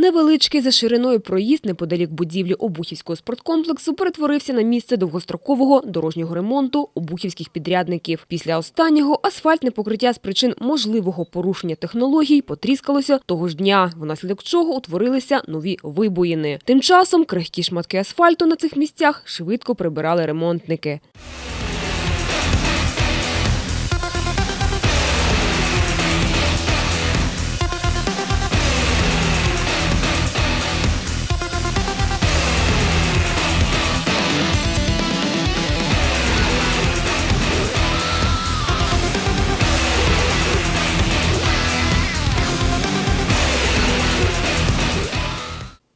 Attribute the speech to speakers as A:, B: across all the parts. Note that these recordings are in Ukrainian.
A: Невеличкий за шириною проїзд неподалік будівлі Обухівського спорткомплексу перетворився на місце довгострокового дорожнього ремонту обухівських підрядників. Після останнього асфальтне покриття з причин можливого порушення технологій потріскалося того ж дня, внаслідок чого утворилися нові вибоїни. Тим часом крихкі шматки асфальту на цих місцях швидко прибирали ремонтники.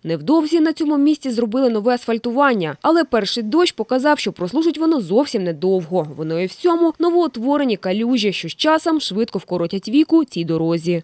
A: Невдовзі на цьому місці зробили нове асфальтування, але перший дощ показав, що прослужить воно зовсім недовго. Воно і всьому новоутворені калюжі, що з часом швидко вкоротять віку цій дорозі.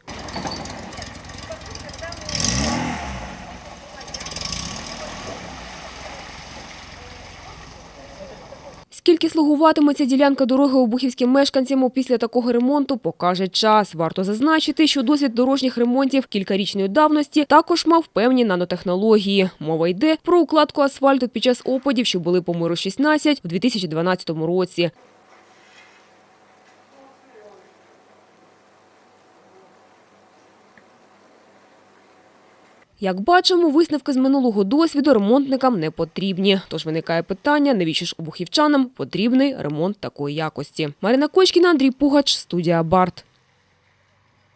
A: Скільки слугуватиметься ділянка дороги обухівським мешканцям після такого ремонту, покаже час. Варто зазначити, що досвід дорожніх ремонтів кількарічної давності також мав певні нанотехнології. Мова йде про укладку асфальту під час опадів, що були по миру 16 у 2012 році. Як бачимо, висновки з минулого досвіду ремонтникам не потрібні. Тож виникає питання, навіщо ж обухівчанам потрібний ремонт такої якості. Марина Кочкіна, Андрій Пугач, студія Барт.